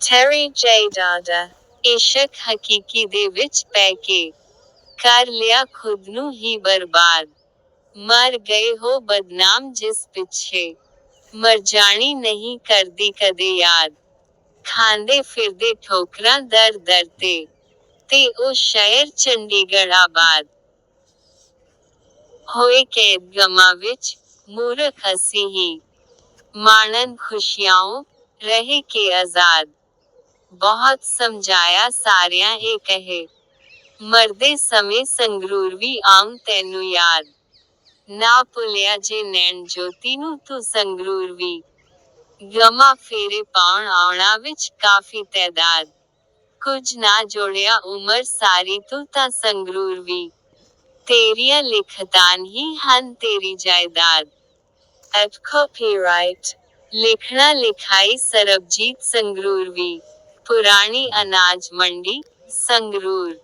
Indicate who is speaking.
Speaker 1: ਟੈਰੀ ਜੇ ਡਾਡਾ ਇਸ਼ਕ ਹਕੀਕੀ ਦੇ ਵਿੱਚ ਪੈ ਕੇ ਕਰ ਲਿਆ ਖੁਦ ਨੂੰ ਹੀ ਬਰਬਾਦ ਮਰ ਗਏ ਹੋ ਬਦਨਾਮ ਜਿਸ ਪਿੱਛੇ ਮਰ ਨਹੀਂ ਕਰਦੀ ਕਦੇ ਯਾਦ ਖਾਂਦੇ ਫਿਰਦੇ ਠੋਕਰਾਂ ਦਰ ਦਰ ਤੇ ਤੇ ਉਹ ਸ਼ਹਿਰ ਚੰਡੀਗੜ੍ਹ ਆਬਾਦ ਹੋਏ ਕੈਦ ਗਮਾ ਵਿੱਚ ਮੂਰਖ ਅਸੀਂ ਹੀ ਮਾਣਨ ਖੁਸ਼ੀਆਂ ਰਹੇ ਕੇ ਆਜ਼ਾਦ ਬਹੁਤ ਸਮਝਾਇਆ ਸਾਰਿਆਂ ਇਹ ਕਹੇ, ਮਰਦੇ ਸਮੇਂ ਸੰਗਰੂਰ ਵੀ ਆਉਂ ਤੈਨੂੰ ਯਾਦ। ਨਾ ਭੁੱਲਿਆ ਜੇ ਨੈਣ ਜੋਤੀ ਨੂੰ ਤੂੰ ਸੰਗਰੂਰ ਵੀ। ਗਮਾਂ ਫੇਰੇ ਪਾਉਣ ਆਉਣਾ ਵਿੱਚ ਕਾਫੀ ਤੈਦਾਦ। ਕੁਝ ਨਾ ਜੋੜਿਆ ਉਮਰ ਸਾਰੀ ਤੂੰ ਤਾਂ ਸੰਗਰੂਰ ਵੀ। ਤੇਰੀਆਂ ਲਿਖਤਾਂ ਹੀ ਹਨ ਤੇਰੀ ਜਾਇਦਾਦ। ਐਟ ਕਾਪੀਰਾਈਟ ਲਿਖਣਾ ਲਿਖਾਈ ਸਰਬਜੀਤ ਸੰਗਰੂਰ ਵੀ। ਪੁਰਾਣੀ ਅਨਾਜ ਮੰਡੀ ਸੰਗਰੂਰ।